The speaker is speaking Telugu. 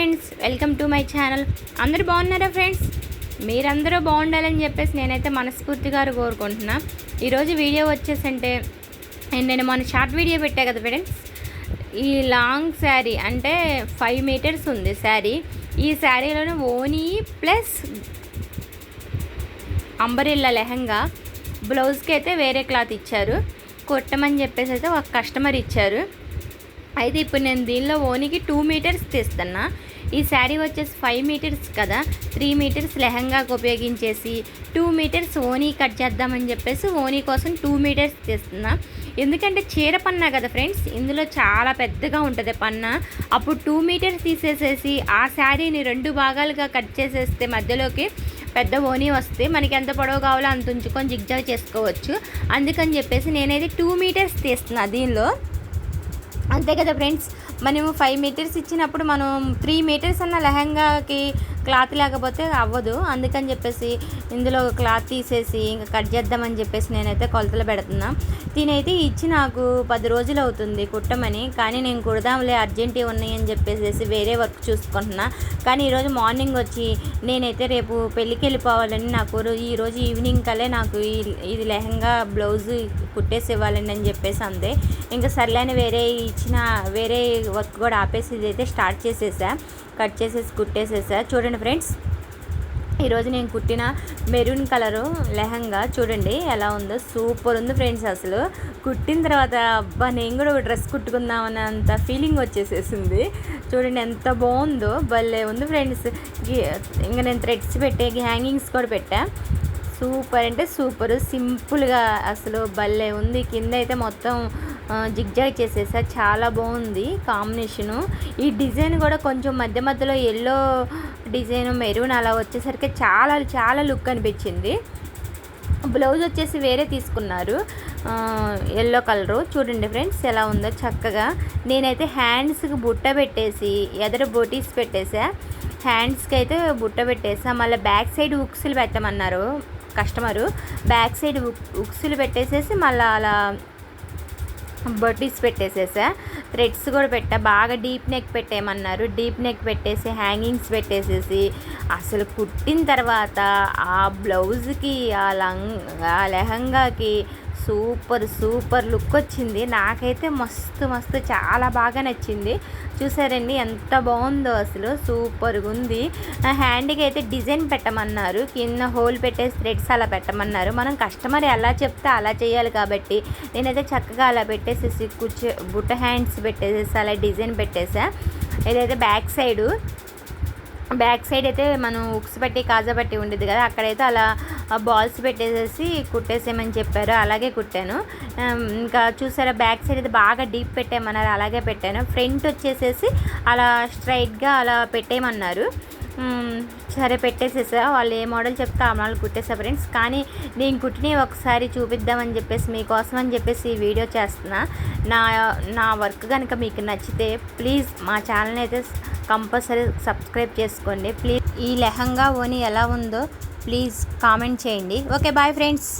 Friends welcome to my channel. అందరూ బాగున్నారా ఫ్రెండ్స్? మీరందరూ బాగుండాలని చెప్పేసి నేనైతే మనస్ఫూర్తిగా కోరుకుంటున్నా. ఈరోజు వీడియో వచ్చేసంటే నేను మొన్న షార్ట్ వీడియో పెట్టా కదా ఫ్రెండ్స్? ఈ లాంగ్ శారీ అంటే ఫైవ్ మీటర్స్ ఉంది శారీ. ఈ శారీలోనే ఓనీ ప్లస్ అంబరిల్లా లెహంగా బ్లౌజ్కి అయితే వేరే క్లాత్ ఇచ్చారు. కొట్టమని చెప్పేసి అయితే ఒక కస్టమర్ ఇచ్చారు. అయితే ఇప్పుడు నేను దీనిలో ఓనికి టూ మీటర్స్ తీస్తున్నా. ఈ శారీ వచ్చేసి ఫైవ్ మీటర్స్ కదా. త్రీ మీటర్స్ లెహంగాకు ఉపయోగించేసి టూ మీటర్స్ ఓనీ కట్ చేద్దామని చెప్పేసి ఓనీ కోసం టూ మీటర్స్ తీస్తున్నా. ఎందుకంటే చీర పన్నా కదా ఫ్రెండ్స్ ఇందులో చాలా పెద్దగా ఉంటుంది పన్న. అప్పుడు టూ మీటర్స్ తీసేసేసి ఆ శారీని రెండు భాగాలుగా కట్ చేసేస్తే మధ్యలోకి పెద్ద ఓనీ వస్తే మనకి ఎంత పొడవు కావాలో అంత ఉంచుకొని జిగ్జాగ్ చేసుకోవచ్చు. అందుకని చెప్పేసి నేనైతే టూ మీటర్స్ తీస్తున్నా దీనిలో. అంతే కదా ఫ్రెండ్స్? మనము ఫైవ్ మీటర్స్ ఇచ్చినప్పుడు మనం త్రీ మీటర్స్ అన్న లెహంగాకి క్లాత్ లేకపోతే అవ్వదు. అందుకని చెప్పేసి ఇందులో క్లాత్ తీసేసి ఇంకా కట్ చేద్దామని చెప్పేసి నేనైతే కొలతలు పెడుతున్నా. తినైతే ఇచ్చి నాకు పది రోజులు అవుతుంది కుట్టమని. కానీ నేను కుడదాంలే అర్జెంటీ ఉన్నాయి అని చెప్పేసి వేరే వర్క్ చూసుకుంటున్నా. కానీ ఈరోజు మార్నింగ్ వచ్చి నేనైతే రేపు పెళ్ళికి వెళ్ళిపోవాలని నాకు ఈరోజు ఈవినింగ్ కలే నాకు ఈ ఇది లెహంగా బ్లౌజ్ కుట్టేసి ఇవ్వాలండి అని చెప్పేసి అంతే ఇంకా సర్లేని వేరే ఇచ్చిన వేరే వర్క్ కూడా ఆపేసి ఇదైతే స్టార్ట్ చేసేసా. కట్ చేసేసి కుట్టేసేసా. చూడండి ఫ్రెండ్స్ ఈరోజు నేను కుట్టిన మెరూన్ కలరు లెహంగా చూడండి ఎలా ఉందో. సూపర్ ఉంది ఫ్రెండ్స్ అసలు. కుట్టిన తర్వాత అబ్బా నేను కూడా ఒక డ్రెస్ కుట్టుకుందామన్నంత ఫీలింగ్ వచ్చేసేసింది. చూడండి ఎంత బాగుందో. భలే ఉంది ఫ్రెండ్స్. ఇంకా నేను థ్రెడ్స్ పెట్టే హ్యాంగింగ్స్ కూడా పెట్టా. సూపర్ అంటే సూపర్. సింపుల్గా అసలు భలే ఉంది. కింద అయితే మొత్తం జిగ్జాగ్ చేసేసా. చాలా బాగుంది కాంబినేషను. ఈ డిజైన్ కూడా కొంచెం మధ్య మధ్యలో ఎల్లో డిజైన్ మెరూన్ అలా వచ్చేసరికి చాలా చాలా లుక్ అనిపించింది. బ్లౌజ్ వచ్చేసి వేరే తీసుకున్నారు. Yellow colour. చూడండి ఫ్రెండ్స్ ఎలా ఉందో చక్కగా. నేనైతే హ్యాండ్స్కి బుట్ట పెట్టేసి ఎదర బొటీస్ పెట్టేసా. హ్యాండ్స్కి అయితే బుట్ట పెట్టేసా. మళ్ళీ బ్యాక్ సైడ్ ఉక్సులు పెట్టమన్నారు కస్టమరు. బ్యాక్ సైడ్ ఉక్సులు పెట్టేసేసి మళ్ళీ అలా బర్టీస్ పెట్టేసేసా. థ్రెడ్స్ కూడా పెట్టా. బాగా డీప్ నెక్ పెట్టేయమన్నారు. డీప్ నెక్ పెట్టేసి హ్యాంగింగ్స్ పెట్టేసేసి అసలు కుట్టిన తర్వాత ఆ బ్లౌజ్కి ఆ లంగ్ ఆ లెహంగాకి సూపర్ సూపర్ లుక్ వచ్చింది. నాకైతే మస్తు మస్తు చాలా బాగా నచ్చింది. చూసారండి ఎంత బాగుందో అసలు. సూపర్గా ఉంది. హ్యాండ్కి అయితే డిజైన్ పెట్టమన్నారు. కింద హోల్ పెట్టేసి థ్రెడ్స్ అలా పెట్టమన్నారు. మనం కస్టమర్ ఎలా చెప్తే అలా చేయాలి కాబట్టి. నేనైతే చక్కగా అలా పెట్టేసేసి కూర్చో బుట్ట హ్యాండ్స్ పెట్టేసేసి అలా డిజైన్ పెట్టేసా. ఏదైతే బ్యాక్ సైడు. బ్యాక్ సైడ్ అయితే మనం ఉక్స్ బట్టి కాజా పట్టి ఉండేది కదా. అక్కడైతే అలా బాల్స్ పెట్టేసేసి కుట్టేసేయమని చెప్పారు అలాగే కుట్టాను. ఇంకా చూసారా బ్యాక్ సైడ్ అయితే బాగా డీప్ పెట్టేయమన్నారు అలాగే పెట్టాను. ఫ్రంట్ వచ్చేసేసి అలా స్ట్రైట్గా అలా పెట్టేయమన్నారు. సరే పెట్టేసేసా. వాళ్ళు ఏ మోడల్ చెప్తే ఆ మోడల్ కుట్టేసా ఫ్రెండ్స్. కానీ నేను కుట్టినవి ఒకసారి చూపిద్దామని చెప్పేసి మీకోసం అని చెప్పేసి ఈ వీడియో చేస్తున్నా. నా నా వర్క్ కనుక మీకు నచ్చితే ప్లీజ్ మా ఛానల్ అయితే కంపల్సరీ సబ్స్క్రైబ్ చేసుకోండి. ప్లీజ్ ఈ లెహంగా ఓని ఎలా ఉందో ప్లీజ్ కామెంట్ చేయండి. Okay bye friends